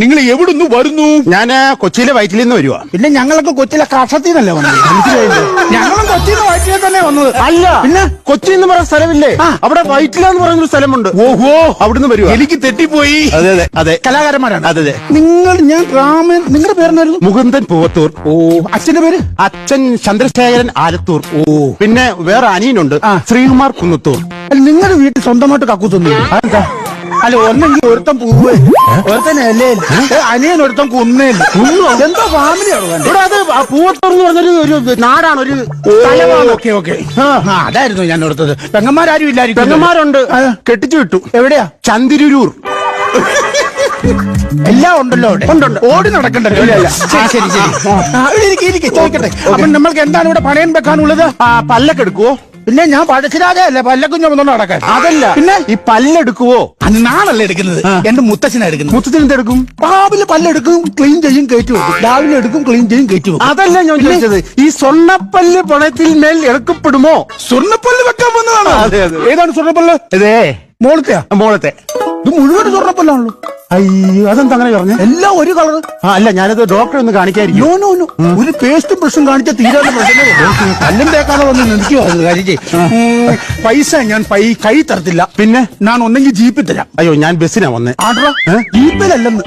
നിങ്ങൾ എവിടുന്ന് വരുന്നു? ഞാൻ കൊച്ചിയിലെ വയറ്റിൽ നിന്ന് വരുവാ. പിന്നെ ഞങ്ങളൊക്കെ കൊച്ചിയിലെ കഷത്തിൽ നിന്നല്ലേ വന്നത് ഞങ്ങളും കൊച്ചിയിലെ വയറ്റിലെ തന്നെ വന്നത്. അല്ല പിന്നെ? കൊച്ചി എന്ന് പറയുന്ന സ്ഥലമില്ലേ അവിടെ വയറ്റില എന്ന് പറയുന്ന ഒരു സ്ഥലമുണ്ട്. ഓഹോ. അവിടുന്ന് വരുവാ. എനിക്ക് തെറ്റിപ്പോയി. അതെ അതെ അതെ. കലാകാരന്മാരാണ്. അതെ, അതെ. നിങ്ങൾ ഞാൻ രാമൻ നിങ്ങളുടെ പേരെന്നായിരുന്നു? മുകുന്ദൻ പൂവത്തൂർ. ഓ അച്ഛന്റെ പേര്? അച്ഛൻ ചന്ദ്രശേഖരൻ ആലത്തൂർ. ഓ. പിന്നെ വേറെ അനിയനുണ്ട്. ശ്രീകുമാർ കുന്നത്തൂർ. നിങ്ങളുടെ വീട്ടിൽ സ്വന്തമായിട്ട് കക്കൂത്തുന്നു അതെന്താ? അല്ല ഒന്നെങ്കിൽ ഒരുത്തൻ പൂവ്. ഒരുത്തൻ ഇലയിൽ അനിയൻ ഒരുത്തൻ കുന്നേൽ എന്തോ ഫാമിലിയാണോ ഇവിടെ അത് പൂവത്തൂർ എന്ന് പറഞ്ഞൊരു ഒരു നാടാണ് ഒരു ഓക്കെ ഓക്കെ. അതായിരുന്നു ഞാൻ ഓർത്തത്. പെങ്ങന്മാരും ഇല്ലായിരിക്കും പെങ്ങന്മാരുണ്ട്. കെട്ടിച്ചു വിട്ടു. എവിടെയാ? ചന്തിരൂർ എല്ലാം ഉണ്ടല്ലോ അവിടെ. ഓടി നടക്കണ്ടല്ലോ. ശരി ശരി. ചോദിക്കട്ടെ. അപ്പൊ നമ്മൾക്ക് എന്താണ് ഇവിടെ പണയം വെക്കാനുള്ളത്? ആ പല്ലൊക്കെ എടുക്കുവോ? പിന്നെ ഞാൻ പഴശ്ശിരാജയല്ലേ പല്ലക്കും ചുമന്നോണ്ട് നടക്കാൻ. അതല്ല. പിന്നെ? ഈ പല്ലെടുക്കുവോ? അന്ന് നാളല്ലേ എടുക്കുന്നത്? എന്റെ മുത്തച്ഛനാ എടുക്കുന്നത്. മുത്തച്ഛൻ എന്തെടുക്കും രാവിലെ പല്ലെടുക്കും ക്ലീൻ ചെയ്യും കയറ്റി വെക്കും. രാവിലെ എടുക്കും ക്ലീൻ ചെയ്യും കയറ്റി വെക്കും. അതല്ല ഞാൻ ചോദിച്ചത്. ഈ സ്വർണപ്പല്ല് പണയത്തിൽ മേൽ എടുക്കപ്പെടുമോ സ്വർണപ്പല്ല് വെക്കാൻ വന്നതാണ്. ഏതാണ് സ്വർണപ്പല്ല്? ഇതേ. മോളത്തെയാ? മോളത്തെ. ഇത് മുഴുവൻ സ്വർണപ്പല്ലാണല്ലോ. അയ്യോ അതെന്താ അങ്ങനെ പറഞ്ഞു? എല്ലാം ഒരു കളർ ആ അല്ല ഞാനത് ഡോക്ടറെ ഒന്ന് കാണിക്കായിരിക്കും. No no no. ഒരു പേസ്റ്റും ബ്രഷും കാണിച്ച കല്ലും തേക്കാതെ വന്ന് കാര്യം പൈസ ഞാൻ പൈ കൈ തരത്തില്ല. പിന്നെ? ഞാൻ ഒന്നെങ്കിൽ ജീപ്പിൽ തരാം. അയ്യോ ഞാൻ ബസ്സിനാ വന്നേ. ആട്രാ ജീപ്പിലല്ലെന്ന്.